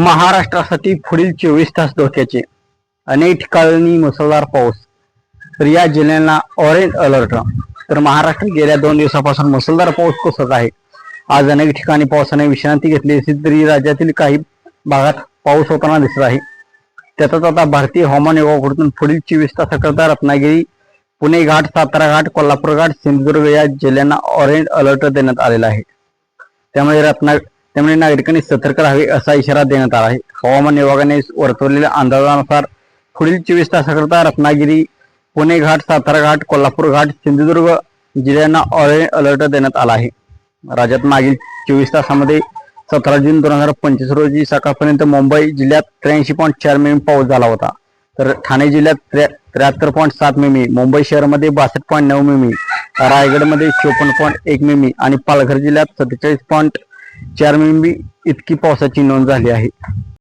महाराष्ट्रासाठी पुढील चोवीस तास धोक्याचे. अनेक ठिकाणी मुसळधार पाऊस. तर या जिल्ह्यांना ऑरेंज अलर्ट तर महाराष्ट्रात गेल्या दोन दिवसापासून मुसळधार पाऊस कोसळत आहे. आज अनेक ठिकाणी पावसाने विश्रांती घेतली असली तरी राज्यातील काही भागात पाऊस होताना दिसत आहे. त्यातच आता भारतीय हवामान विभागाकडून पुढील चोवीस तासाकरता रत्नागिरी पुणे घाट सातारा घाट कोल्हापूर घाट सिंधुदुर्ग या जिल्ह्यांना ऑरेंज अलर्ट देण्यात आलेला आहे. त्यामुळे रत्ना त्यामुळे नागरिकांनी सतर्क राहावे असा इशारा देण्यात आला आहे. हवामान विभागाने वर्तवलेल्या अंदाजानुसार पुढील चोवीस तासाकरता रत्नागिरी पुणे घाट सातारा घाट कोल्हापूर घाट सिंधुदुर्ग जिल्ह्यांना ऑरेंज अलर्ट देण्यात आला आहे. राज्यात मागील चोवीस तासामध्ये सतरा जून दोन हजार पंचवीस रोजी सकाळपर्यंत मुंबई जिल्ह्यात त्र्याऐंशी पॉईंट चार मिमी पाऊस झाला होता. तर ठाणे जिल्ह्यात त्र्या त्र्याहत्तर पॉईंट सात मिमी मुंबई शहरामध्ये बासष्ट पॉईंट नऊ मिमी रायगडमध्ये चोपन्न पॉईंट एक मिमी आणि पालघर जिल्ह्यात सत्तेचाळीस पॉईंट चार मिमी इतकी पावसाची नोंद झाली आहे.